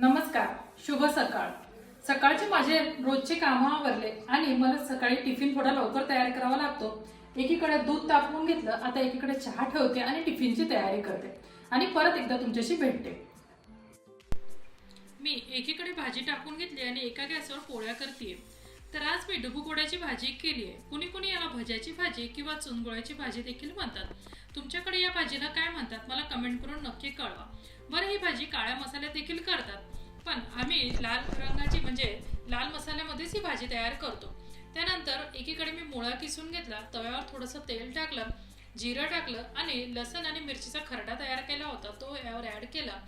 नमस्कार शुभ सकाळ. सकाळचे माझे रोजचे कामं आवरले आणि मला सकाळी टिफिन थोडा लवकर तयार करावा लागतो. एकीकडे दूध तापवून घेतलं आता एकीकडे चहा ठेवते आणि टिफिनची तयारी करते आणि परत एकदा तुमच्याशी भेटते. मी एकीकडे भाजी टाकून घेतली आणि एका गॅसवर पोळ्या करते तर आज मी डुबुकोड्याची भाजी केली आहे कुणी कुणी याला भज्याची भाजी किंवा चुनगोळ्याची भाजी देखील म्हणतात. तुमच्याकडे या भाजीला काय म्हणतात? मला कमेंट करून नक्की कळवा. बरं ही भाजी काळ्या मसाल्यात देखील करतात. पण आम्ही लाल रंगाची म्हणजे लाल मसाल्यामध्येच ही भाजी तयार करतो. त्यानंतर एकीकडे मी मुळा किसून घेतला तव्यावर थोडंसं तेल टाकलं जिरं टाकलं आणि लसण आणि मिरचीचा खरडा तयार केला होता. तो यावर ॲड केला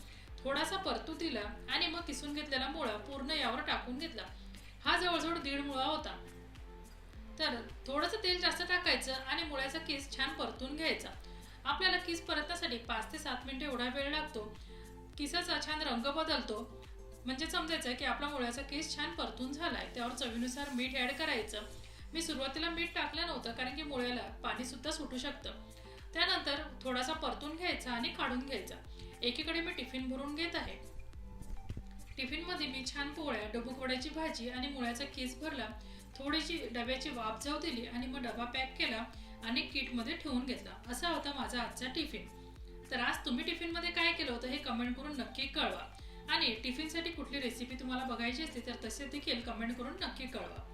थोडासा परतू दिला आणि मग किसून घेतलेला मुळा पूर्ण यावर टाकून घेतला. हा जवळजवळ दीड मुळा होता. तर थोडंसं तेल जास्त टाकायचं आणि मुळ्याचा केस छान परतून घ्यायचा. आपल्याला किस परतण्यासाठी पाच ते सात मिनिटं एवढा वेळ लागतो. किसाचा छान रंग बदलतो. म्हणजे समजायचं की आपला मुळ्याचा केस छान परतून झालाय. त्यावर चवीनुसार मीठ ॲड करायचं. मी सुरुवातीला मीठ टाकलं नव्हतं कारण की मुळ्याला पाणी सुद्धा सुटू शकतं. त्यानंतर थोडासा परतून घ्यायचा आणि काढून घ्यायचा. एकीकडे मी टिफिन भरून घेत आहे. टिफिनमध्ये मी छान पोळ्या डबुकवड्याची भाजी आणि मुळ्याचा केस भरला. थोडीशी डब्याची वाफ जाऊ दिली आणि मग डबा पॅक केला. आणि किटमध्ये ठेवून घेतला. असा होता माझा आजचा टिफिन. तर आज तुम्ही टिफिनमध्ये काय केलं होतं हे कमेंट करून नक्की कळवा. आणि टिफिनसाठी कुठली रेसिपी तुम्हाला बघायची असते तर तसे देखील कमेंट करून नक्की कळवा.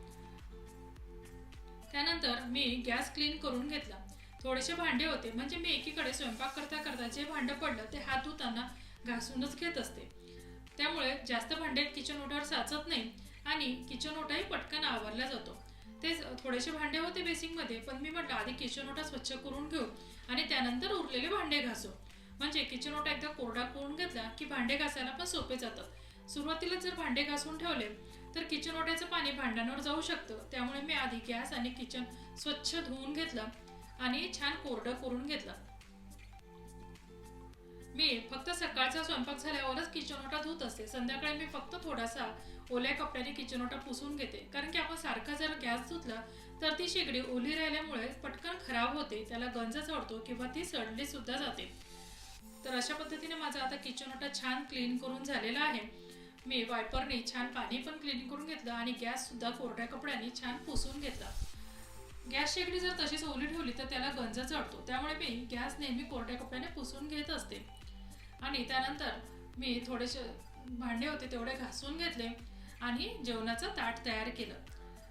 त्यानंतर मी गॅस क्लीन करून घेतला. थोडेसे भांडे होते. म्हणजे मी एकीकडे स्वयंपाक करता करता जे भांडं पडलं ते हात धुताना घासूनच घेत असते. त्यामुळे जास्त भांडे किचन ओठावर साचत नाही आणि किचन ओठाही पटकन आवरला जातो. तेच थोडेसे भांडे होते बेसिंगमध्ये पण मी म्हटलं आधी किचन ओटा स्वच्छ करून घेऊ आणि त्यानंतर उरलेले भांडे घासू. म्हणजे किचन ओटा एकदा कोरडा करून घेतला की भांडे घासायला पण सोपे जातात सुरुवातीला जर भांडे घासून ठेवले तर किचन ओट्याचं पाणी भांड्यांवर जाऊ शकतं. त्यामुळे मी आधी गॅस आणि किचन स्वच्छ धुवून घेतलं आणि छान कोरडं करून घेतलं. मी फक्त सकाळचा स्वयंपाक झाल्यावरच किचन ओटा धुत असते. संध्याकाळी मी फक्त थोडासा ओल्या कपड्याने किचन ओटा पुसून घेते. कारण की आपण सारखा जर गॅस धुतला तर ती शेगडी ओली राहिल्यामुळे पटकन खराब होते. त्याला गंज चढतो किंवा ती सडली सुद्धा जाते. तर अशा पद्धतीने माझा आता किचन ओटा छान क्लीन करून झालेला आहे. मी वायपरने छान पाणी पण क्लीन करून घेतलं आणि गॅस सुद्धा कोरड्या कपड्याने छान पुसून घेतला. गॅस शेगडी जर तशीच ओली ठेवली तर त्याला गंज चढतो. त्यामुळे मी गॅस नेहमी कोरड्या कपड्याने पुसून घेत असते. आणि त्यानंतर मी थोडेसे भांडे होते तेवढे घासून घेतले आणि जेवणाचं ताट तयार केलं.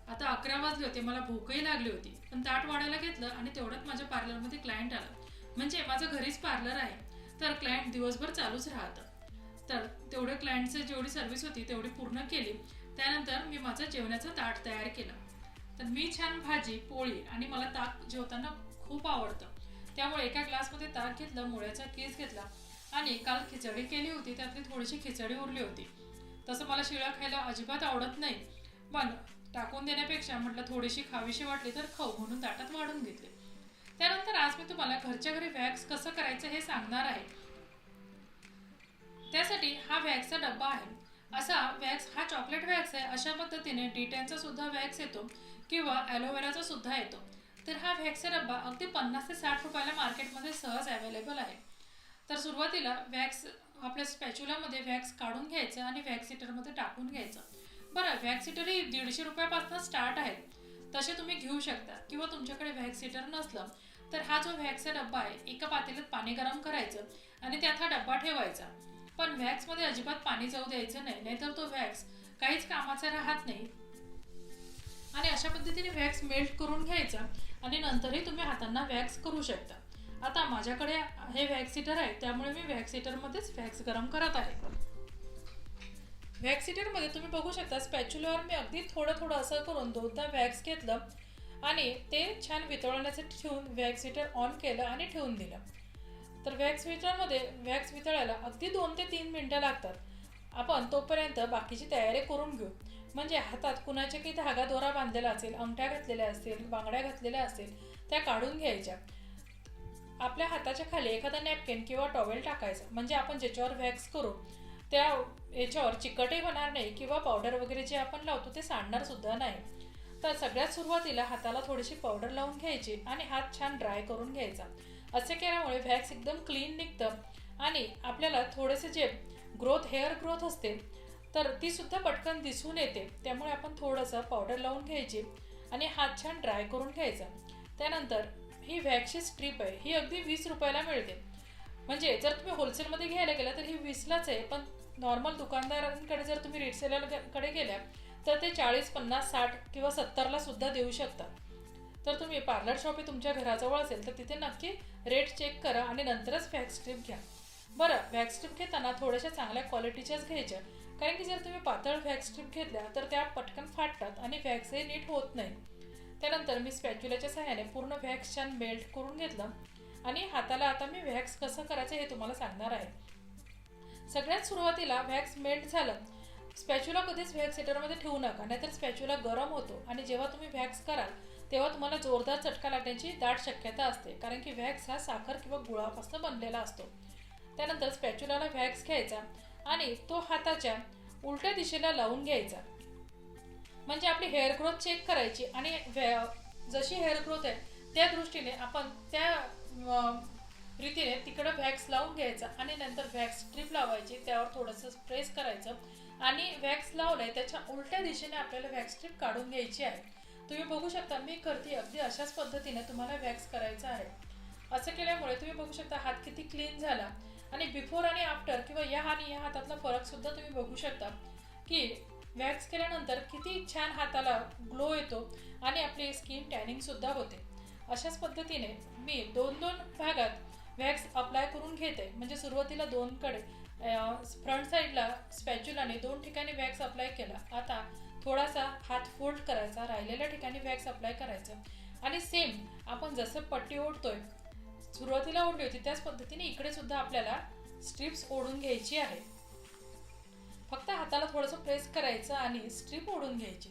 आता अकरा वाजले होते मला भूकही लागली होती. पण ताट वाढायला घेतलं आणि तेवढ्यात माझ्या पार्लरमध्ये क्लायंट आला. म्हणजे माझं घरीच पार्लर आहे. तर क्लायंट दिवसभर चालूच राहतं. तर तेवढे क्लायंटचं जेवढी सर्व्हिस होती तेवढी पूर्ण केली. त्यानंतर मी माझं जेवणाचं ताट तयार केलं. तर मी छान भाजी पोळी आणि मला ताक जेवताना खूप आवडतं. त्यामुळे एका ग्लासमध्ये ताक घेतलं मुळ्याचा केस घेतला आणि काल खिचडी केली होती त्यातली थोडीशी खिचडी उरली होती. तसं मला शिळा खायला अजिबात आवडत नाही. पण टाकून देण्यापेक्षा म्हटलं थोडीशी खावीशी वाटली तर खाऊ म्हणून ताटात वाढून घेतले. त्यानंतर आज मी तुम्हाला घरच्या घरी वॅक्स कसं करायचं हे सांगणार आहे. त्यासाठी हा वॅक्सचा डब्बा आहे. असा वॅक्स हा चॉकलेट वॅक्स आहे अशा पद्धतीने डिटेनचा सुद्धा वॅक्स येतो किंवा ॲलोवेराचा सुद्धा येतो. तर हा वॅक्सचा डब्बा अगदी पन्नास ते साठ रुपयाला मार्केटमध्ये सहज अवेलेबल आहे. तर सुरुवातीला वॅक्स आपल्या स्पॅच्युलामध्ये वॅक्स काढून घ्यायचं आणि वॅक्स हिटरमध्ये टाकून घ्यायचं. बरं वॅक्स हिटर ही दीडशे रुपयापासून स्टार्ट आहे. तसे तुम्ही घेऊ शकता. किंवा तुमच्याकडे व्हॅक्स हिटर नसलं तर हा जो व्हॅक्सचा डब्बा आहे एका पातेल्यात पाणी गरम करायचं आणि त्यात हा डब्बा ठेवायचा. पण वॅक्समध्ये अजिबात पाणी जाऊ द्यायचं नाही नाहीतर तो वॅक्स काहीच कामाचा राहत नाही. आणि अशा पद्धतीने वॅक्स मेल्ट करून घ्यायचा आणि नंतरही तुम्ही हातांना वॅक्स करू शकता. आता माझ्याकडे हे वॅक्स हिटर आहे त्यामुळे मी वॅक्स हिटरमध्येच वॅक्स गरम करत आहे. वॅक्स हिटरमध्ये तुम्ही बघू शकता स्पॅच्युलावर मी अगदी थोडं थोडं असं करून दोनदा वॅक्स घेतलं आणि ते छान वितळवण्यासाठी ठेवून वॅक्स हिटर ऑन केलं आणि ठेवून दिलं. तर वॅक्स वितळामध्ये वॅक्स वितळायला अगदी दोन ते तीन मिनटं लागतात. आपण तोपर्यंत बाकीची तयारी करून घेऊ. म्हणजे हातात कुणाच्या काही धागा दोरा बांधलेला असेल अंगठ्या घातलेल्या असतील बांगड्या घातलेल्या असतील त्या काढून घ्यायच्या. आपल्या हाताच्या खाली एखादा नॅपकिन किंवा टॉवेल टाकायचा. म्हणजे आपण ज्याच्यावर वॅक्स करू त्या याच्यावर चिकटही होणार नाही किंवा पावडर वगैरे जे आपण लावतो ते सांडणार सुद्धा नाही. तर सगळ्यात सुरुवातीला हाताला थोडीशी पावडर लावून घ्यायची आणि हात छान ड्राय करून घ्यायचा. असे केल्यामुळे व्हॅक्स एकदम क्लीन निघतं. आणि आपल्याला थोडेसे जे ग्रोथ हेअर ग्रोथ असते तर ती सुद्धा पटकन दिसून येते. त्यामुळे आपण थोडंसं पावडर लावून घ्यायची आणि हात छान ड्राय करून घ्यायचा. त्यानंतर ही व्हॅक्सची स्ट्रीप आहे ही अगदी वीस रुपयाला मिळते. म्हणजे जर तुम्ही होलसेलमध्ये घ्यायला गेला तर ही वीसलाच आहे. पण नॉर्मल दुकानदारांकडे जर तुम्ही रिटेलरकडे गेल्या तर ते चाळीस पन्नास साठ किंवा सत्तरला सुद्धा देऊ शकता. तर तुम्ही पार्लर शॉप हे तुमच्या घराजवळ असेल तर तिथे नक्की रेट चेक करा आणि नंतरच व्हॅक्स स्ट्रीप घ्या. बरं व्हॅक्स स्ट्रीप घेताना थोड्याशा चांगल्या क्वालिटीच्याच घ्यायच्या. कारण की जर तुम्ही पातळ व्हॅक्स स्ट्रीप घेतल्या तर त्या पटकन फाटतात आणि वॅक्सही नीट होत नाही. त्यानंतर मी स्पॅच्युलाच्या सहाय्याने पूर्ण व्हॅक्स छान मेल्ट करून घेतलं आणि हाताला आता मी व्हॅक्स कसं करायचं हे तुम्हाला सांगणार आहे. सगळ्यात सुरुवातीला व्हॅक्स मेल्ट झालं. स्पॅच्युला कधीच व्हॅक्स हिटरमध्ये ठेवू नका नाहीतर स्पॅच्युला गरम होतो आणि जेव्हा तुम्ही व्हॅक्स कराल तेव्हा तुम्हाला जोरदार चटका लागण्याची दाट शक्यता असते कारण की व्हॅक्स हा साखर किंवा गुळापासून बनलेला असतो. त्यानंतर स्पॅच्युलाला व्हॅक्स घ्यायचा आणि तो हाताच्या उलट्या दिशेला लावून घ्यायचा. म्हणजे आपली हेअर ग्रोथ चेक करायची आणि जशी हेअर ग्रोथ आहे त्या दृष्टीने आपण त्या रीतीने तिकडं व्हॅक्स लावून घ्यायचा आणि नंतर व्हॅक्स स्ट्रीप लावायची त्यावर थोडंसं प्रेस करायचं आणि व्हॅक्स लावलंय त्याच्या उलट्या दिशेने आपल्याला व्हॅक्स स्ट्रीप काढून घ्यायची आहे. तुम्ही बघू शकता मी करते अगदी अशाच पद्धतीने तुम्हाला वॅक्स करायचा आहे. असं केल्यामुळे तुम्ही बघू शकता हात किती क्लीन झाला. आणि बिफोर आणि आफ्टर किंवा या आणि या हातातला फरकसुद्धा तुम्ही बघू शकता की वॅक्स केल्यानंतर किती छान हाताला ग्लो येतो आणि आपली स्किन टॅनिंगसुद्धा होते. अशाच पद्धतीने मी दोन दोन भागात वॅक्स अप्लाय करून घेते. म्हणजे सुरुवातीला दोनकडे फ्रंट साईडला स्पॅच्युलाने दोन ठिकाणी वॅक्स अप्लाय केला. आता थोडासा हात फोल्ड करायचा राहिलेल्या ठिकाणी वॅक्स अप्लाय करायचं. आणि सेम आपण जसं पट्टी ओढतोय सुरुवातीला ओढली होती त्याच पद्धतीने इकडे सुद्धा आपल्याला स्ट्रिप्स ओढून घ्यायची आहे. फक्त हाताला थोडंसं प्रेस करायचं आणि स्ट्रीप ओढून घ्यायची.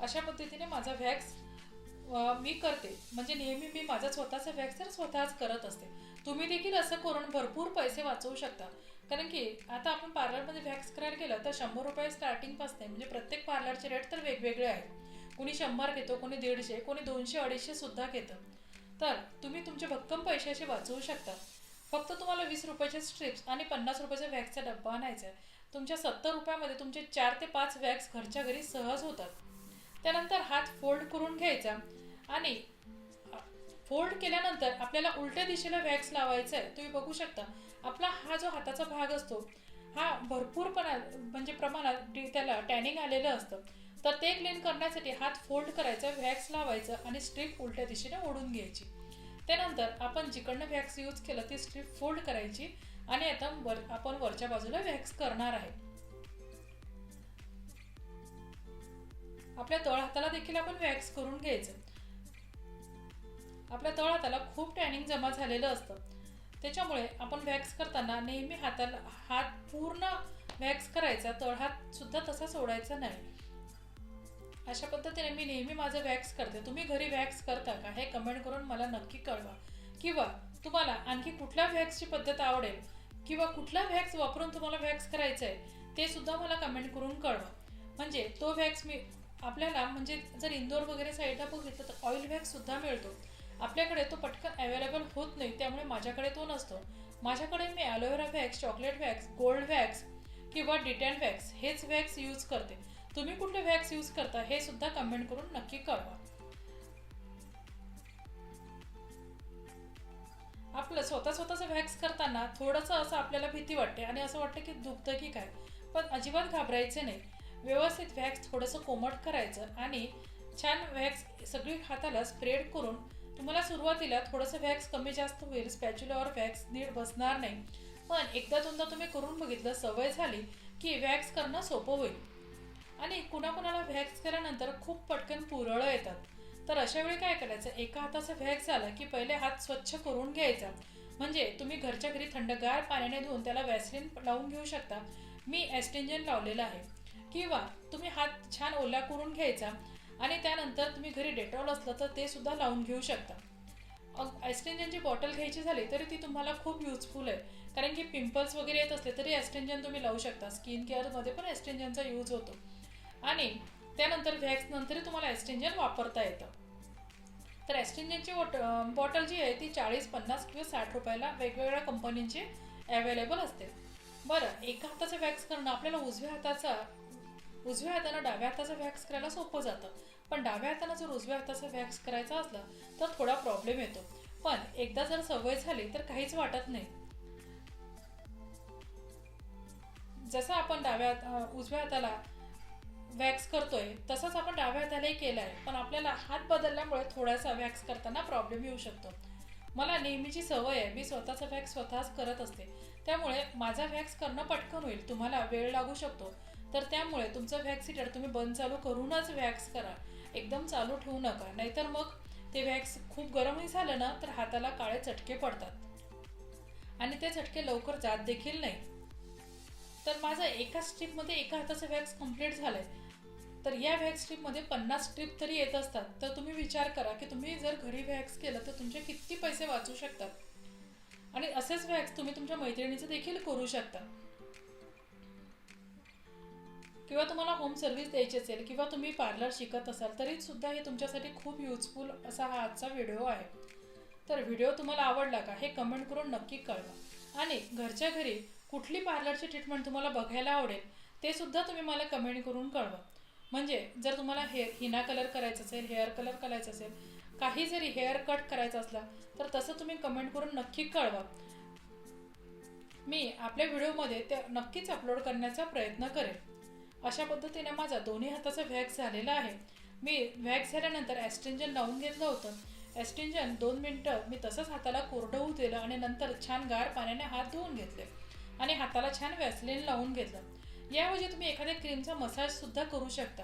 अशा पद्धतीने माझा व्हॅक्स मी करते. म्हणजे नेहमी मी माझा स्वतःचा व्हॅक्स तर स्वतःच करत असते. तुम्ही देखील असं करून भरपूर पैसे वाचवू शकता. कारण की आता आपण पार्लरमध्ये व्हॅक्स करायला गेलं तर शंभर रुपये स्टार्टिंगपासून म्हणजे प्रत्येक पार्लरचे रेट तर वेगवेगळे आहेत. कोणी शंभर घेतो कोणी दीडशे कोणी दोनशे अडीचशे सुद्धा घेतं. तर तुम्ही तुमचे भक्कम पैशाचे वाचवू शकता. फक्त तुम्हाला वीस रुपयाचे स्ट्रिप्स आणि पन्नास रुपयाचा व्हॅक्सचा डब्बा आणायचा आहे. तुमच्या सत्तर रुपयामध्ये तुमचे चार ते पाच वॅक्स घरच्या घरी सहज होतात. त्यानंतर हात फोल्ड करून घ्यायचा आणि फोल्ड केल्यानंतर आपल्याला उलट्या दिशेला वॅक्स लावायचा आहे. तुम्ही बघू शकता. आपला हा जो हाताचा भाग असतो हा भरपूरपणा म्हणजे प्रमाणात त्याला टॅनिंग आलेलं असतं. तर ते क्लीन करण्यासाठी हात फोल्ड करायचा वॅक्स लावायचं आणि स्ट्रीप उलट्या दिशेने ओढून घ्यायची. त्यानंतर आपण जिकडनं व्हॅक्स यूज केलं ती स्ट्रीप फोल्ड करायची आणि आता वर आपण वरच्या बाजूला व्हॅक्स करणार आहे. आपल्या तळ हाताला देखील आपण वॅक्स करून घ्यायचं. आपल्या तळ हाताला खूप टॅनिंग जमा झालेलं असतं. त्याच्यामुळे आपण वॅक्स करताना नेहमी हाताला हात पूर्ण वॅक्स करायचा तळहात सुद्धा तसा सोडायचा नाही. अशा पद्धतीने मी नेहमी माझं वॅक्स करते. तुम्ही घरी वॅक्स करता का? हे कमेंट करून मला नक्की कळवा. किंवा तुम्हाला आणखी कुठल्या वॅक्सची पद्धत आवडेल किंवा कुठला वॅक्स वापरून तुम्हाला वॅक्स करायचं आहे ते सुद्धा मला कमेंट करून कळवा. म्हणजे तो वॅक्स मी आपल्याला म्हणजे जर इंदोर वगैरे साईडला बघितलं तर ऑइल वॅक्स सुद्धा मिळतो. आपल्याकडे तो पटकन अवेलेबल होत नाही त्यामुळे माझ्याकडे तो नसतो. माझ्याकडे मी aloe vera wax chocolate wax gold wax किंवा डिटॅन वॅक्स हेच वॅक्स यूज करते. तुम्ही कुठले वॅक्स यूज करता हे सुद्धा कमेंट करून नक्की कळवा. आपलं स्वतः स्वतःचं वॅक्स करताना थोडंसं असं आपल्याला भीती वाटते आणि असं वाटतं की दुखतं की काय. पण अजिबात घाबरायचे नाही. व्यवस्थित वॅक्स थोडंसं कोमट करायचं आणि छान वॅक्स सगळी हाताला स्प्रेड करून तुम्हाला सुरुवातीला थोडंसं वॅक्स कमी जास्त होईल स्पॅच्युलावर वॅक्स नीट बसणार नाही. पण एकदा दोनदा तुम्ही करून बघितलं सवय झाली की वॅक्स करणं सोपं होईल. आणि कुणाकुणाला व्हॅक्स केल्यानंतर खूप पटकन पुरळं येतात. तर अशा वेळी काय करायचं एका हाताचा व्हॅक्स झाला की पहिले हात स्वच्छ करून घ्यायचा. म्हणजे तुम्ही घरच्या घरी थंडगार पाण्याने धुवून त्याला वॅसलिन लावून घेऊ शकता. मी ॲस्टेंजन लावलेलं आहे. किंवा तुम्ही हात छान ओला करून घ्यायचा. आणि त्यानंतर तुम्ही घरी डेटॉल असलं तर ते सुद्धा लावून घेऊ शकता. ॲस्टेंजनची बॉटल घ्यायची झाली तरी ती तुम्हाला खूप युजफुल आहे. कारण की पिंपल्स वगैरे येत असले तरी ॲस्टेंजन तुम्ही लावू शकता. स्किन केअरमध्ये पण ॲस्टेंजनचा यूज होतो. आणि त्यानंतर व्हॅक्स नंतरही तुम्हाला ॲस्टेंजन वापरता येतं. तर ॲस्टेंजनची वॉट बॉटल जी आहे ती चाळीस पन्नास किंवा साठ रुपयाला वेगवेगळ्या कंपनींची अवेलेबल असते. बरं एका हाताचा वॅक्स करणं आपल्याला उजव्या हाताचा उजव्या हाताला डाव्या हाताचा व्हॅक्स करायला सोपं जातं. पण डाव्या हाताला जर उजव्या हाताचा व्हॅक्स करायचा असला तर थोडा प्रॉब्लेम येतो. पण एकदा जर सवय झाली तर काहीच वाटत नाही. जसं आपण डाव्या उजव्या हाताला वॅक्स करतोय तसंच आपण डाव्या हातालाही केलं आहे पण आपल्याला हात बदलल्यामुळे थोडासा वॅक्स करताना प्रॉब्लेम येऊ शकतो. मला नेहमीची सवय आहे मी स्वतःचा वॅक्स स्वतःच करत असते. त्यामुळे माझा वॅक्स करणं पटकन होईल. तुम्हाला वेळ लागू शकतो. तर त्यामुळे तुमचं व्हॅक्स हिटर तुम्ही बंद चालू करूनच वॅक्स करा. एकदम चालू ठेवू नका. नाहीतर मग ते वॅक्स खूप गरमही झालं ना तर हाताला काळे चटके पडतात. आणि ते चटके लवकर जात देखील नाही. तर माझा एका स्ट्रीपमध्ये एका हाताचं व्हॅक्स कंप्लीट झालंय. तर या वॅक्स स्ट्रीपमध्ये पन्नास स्ट्रीप तरी येत असतात. तर तुम्ही विचार करा की तुम्ही जर घरी व्हॅक्स केलं तर तुमचे किती पैसे वाचू शकतात? आणि असेच वॅक्स तुम्ही तुमच्या मैत्रिणीचं देखील करू शकता. किंवा तुम्हाला होम सर्व्हिस द्यायची असेल किंवा तुम्ही पार्लर शिकत असाल तरी सुद्धा हे तुमच्यासाठी खूप युजफुल असा हा आजचा व्हिडिओ आहे. तर व्हिडिओ तुम्हाला आवडला का हे कमेंट करून नक्की कळवा. आणि घरच्या घरी कुठली पार्लरची ट्रीटमेंट तुम्हाला बघायला आवडेल ते सुद्धा तुम्ही मला कमेंट करून कळवा. म्हणजे जर तुम्हाला हेअर हिना कलर करायचं असेल हेअर कलर करायचं असेल काही जरी हेअर कट करायचं असला तर तसं तुम्ही कमेंट करून नक्की कळवा. मी आपल्या व्हिडिओमध्ये ते नक्कीच अपलोड करण्याचा प्रयत्न करेन. अशा पद्धतीने माझा दोन्ही हाताचा व्हॅक्स झालेला आहे. मी व्हॅक्स झाल्यानंतर ॲस्ट्रिंजन लावून घेतलं होतं. ॲस्ट्रिंजन दोन मिनटं मी तसंच हाताला कोरडं होऊ दिलं आणि नंतर छान गार पाण्याने हात धुवून घेतले आणि हाताला छान वॅसलिन लावून घेतलं. याऐवजी तुम्ही एखाद्या क्रीमचा मसाजसुद्धा करू शकता.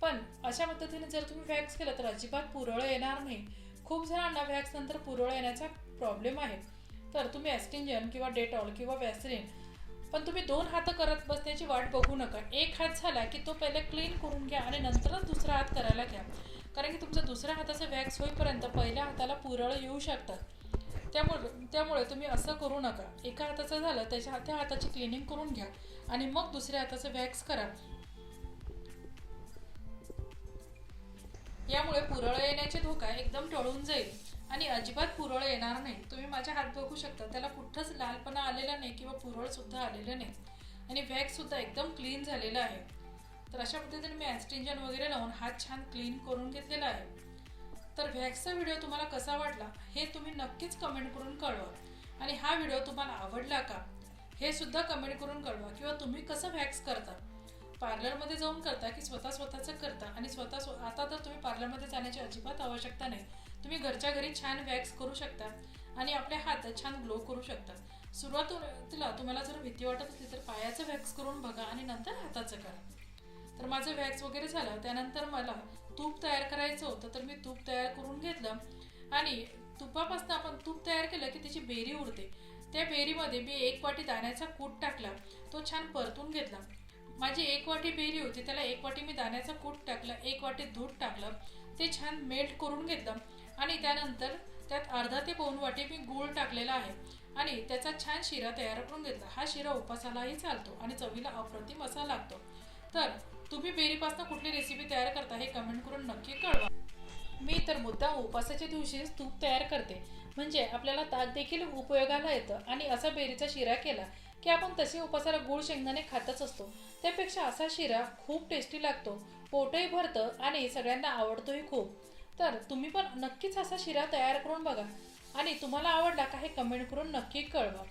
पण अशा पद्धतीने जर तुम्ही व्हॅक्स केलं तर अजिबात पुरळ येणार नाही. खूप जणांना व्हॅक्स नंतर पुरळ येण्याचा प्रॉब्लेम आहे. तर तुम्ही ॲस्टिंजन किंवा डेटॉल किंवा वॅसलिन पण तुम्ही दोन हात करत बसण्याची वाट बघू नका. एक हात झाला की तो पहिले क्लीन करून घ्या आणि नंतरच दुसरा हात करायला घ्या. कारण की तुमचा दुसऱ्या हाताचा वॅक्स होईपर्यंत पहिल्या हाताला पुरळ येऊ शकतात त्यामुळे त्यामुळे तुम्ही असं करू नका. एका हाताचं झालं त्याच्या त्या हाताची क्लिनिंग करून घ्या आणि मग दुसऱ्या हाताचं वॅक्स करा. यामुळे पुरळ येण्याचे धोका एकदम टळून जाईल. आणि अजिबात पुरळ येणार नाही. तुम्ही माझ्या हात बघू शकता. त्याला कुठंच लालपणा आलेला नाही किंवा पुरळ सुद्धा आलेलं नाही. आणि वॅक्स सुद्धा एकदम क्लीन झालेला आहे. तर अशा पद्धतीने मी ॲस्टिंजन वगैरे लावून हात छान क्लीन करून घेतलेला आहे. तर व्हॅक्सचा व्हिडिओ तुम्हाला कसा वाटला हे तुम्ही नक्कीच कमेंट करून कळवा. आणि हा व्हिडिओ तुम्हाला आवडला का हे सुद्धा कमेंट करून कळवा. किंवा तुम्ही कसं व्हॅक्स करता पार्लरमध्ये जाऊन करता की स्वतः स्वतःचं करता? आणि स्वतः स्व आता तर तुम्ही पार्लरमध्ये जाण्याची अजिबात आवश्यकता नाही. तुम्ही घरच्या घरी छान वॅक्स करू शकता आणि आपले हात छान ग्लो करू शकता. सुरुवातीला तुम्हाला जर भीती वाटत असली तर पायाचं वॅक्स करून बघा आणि नंतर हाताचं करा. तर माझं वॅक्स वगैरे झालं त्यानंतर मला तूप तयार करायचं होतं तर मी तूप तयार करून घेतलं. आणि तुपापासून आपण तूप तयार केलं की त्याची बेरी उडते. त्या बेरीमध्ये मी एक वाटी दाण्याचा कूट टाकला तो छान परतून घेतला. माझी एक वाटी बेरी होती त्याला एक वाटी मी दाण्याचा कूट टाकलं एक वाटी दूध टाकलं. ते छान मेल्ट करून घेतलं. आणि त्यानंतर त्यात अर्धा ते पाऊन वाटी मी गूळ टाकलेला आहे. आणि त्याचा छान शिरा तयार करून घेतला. हा शिरा उपासालाही चालतो आणि चवीला अप्रतिम असा लागतो. तर तुम्ही बेरीपासून कुठली रेसिपी तयार करता हे कमेंट करून नक्की कळवा. मी तर मुद्दा उपासाच्या दिवशीच तूप तयार करते. म्हणजे आपल्याला ताक देखील उपयोगाला येतं. आणि असा बेरीचा शिरा केला की आपण तसे उपासाला गुळ शेंगदाणे खातच असतो. त्यापेक्षा असा शिरा खूप टेस्टी लागतो. पोटही भरतं आणि सगळ्यांना आवडतोही खूप. तर तुम्ही पण नक्कीच असा शिरा तयार करून बघा. आणि तुम्हाला आवडला का हे कमेंट करून नक्की कळवा.